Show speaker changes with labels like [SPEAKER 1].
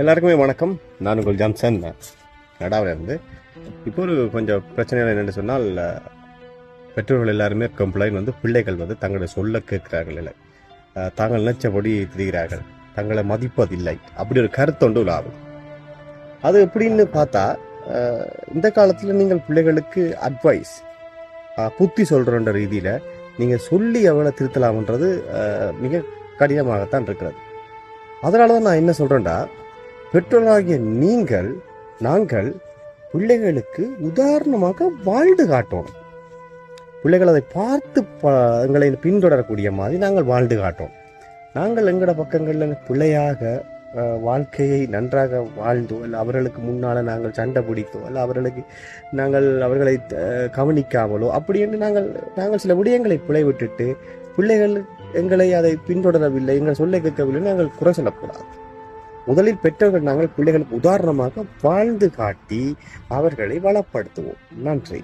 [SPEAKER 1] எல்லாருக்குமே வணக்கம். நான் உங்கள் ஜான்சன் நடாவில் இருந்து. இப்போ ஒரு கொஞ்சம் பிரச்சனைகள் என்னென்னு சொன்னால் பெற்றோர்கள் எல்லாருமே கம்ப்ளைண்ட் வந்து பிள்ளைகள் வந்து தங்களுடைய சொல்ல கேட்கிறார்கள் இல்லை. தாங்கள் நினைச்சபடி திரிகிறார்கள். தங்களை மதிப்பதில்லை. அப்படி ஒரு கருத்தொண்டு உலாவும். அது எப்படின்னு பார்த்தா இந்த காலத்தில் நீங்கள் பிள்ளைகளுக்கு அட்வைஸ் புத்தி சொல்கிறன்ற ரீதியில் நீங்கள் சொல்லி எவ்வளோ திருத்தலாம்ன்றது மிக கடினமாகத்தான் இருக்கிறது. அதனால தான் நான் என்ன சொல்கிறேன்டா பெற்றோராகிய நீங்கள் நாங்கள் பிள்ளைகளுக்கு உதாரணமாக வாழ்ந்து காட்டணும் பிள்ளைகள் அதை பார்த்து எங்களை பின்தொடரக்கூடிய மாதிரி நாங்கள் வாழ்ந்து காட்டோம். நாங்கள் எங்களோட பக்கங்களில் பிள்ளையாக வாழ்க்கையை நன்றாக வாழ்ந்தோ இல்லை அவர்களுக்கு முன்னால் நாங்கள் சண்டை பிடித்தோ இல்லை அவர்களுக்கு நாங்கள் அவர்களை கவனிக்காமலோ அப்படி என்று நாங்கள் நாங்கள் சில விடயங்களை பிழை விட்டுட்டு பிள்ளைகள் எங்களை அதை பின்தொடரவில்லை எங்கள் சொல்லை கேட்கவில்லை நாங்கள் குறை சொல்லக்கூடாது. முதலில் பெற்றோர்கள் நாங்கள் பிள்ளைகளுக்கு உதாரணமாக வாழ்ந்து காட்டி அவர்களை வளப்படுத்துவோம். நன்றி.